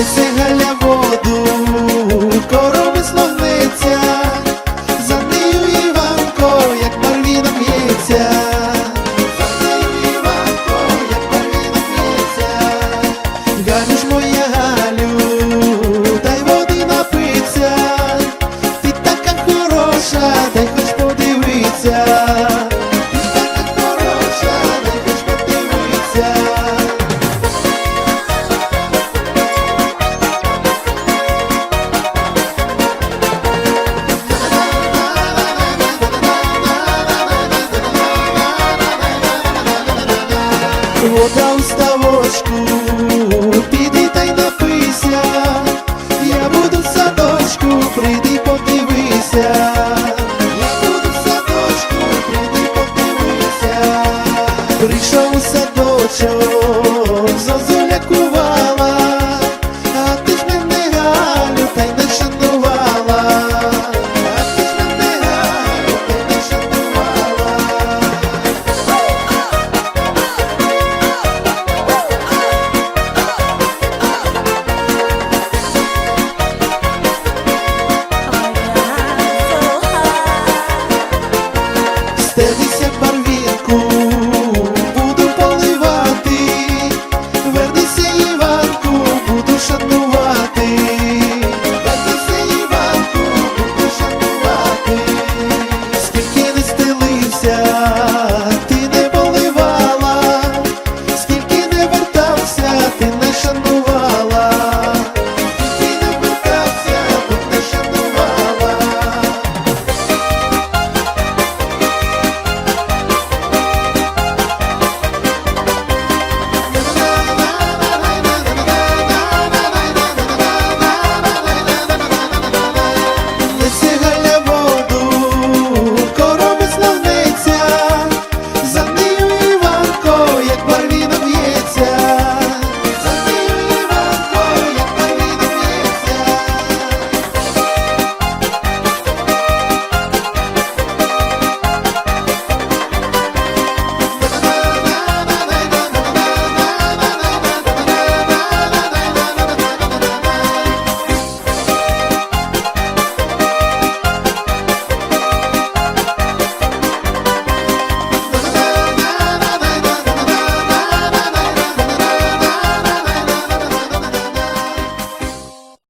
veces вода у ставочку, піди та й я буду в садочку, прийди подивися, я буду в садочку, прийди подивися, прийшов у садочок, Feliz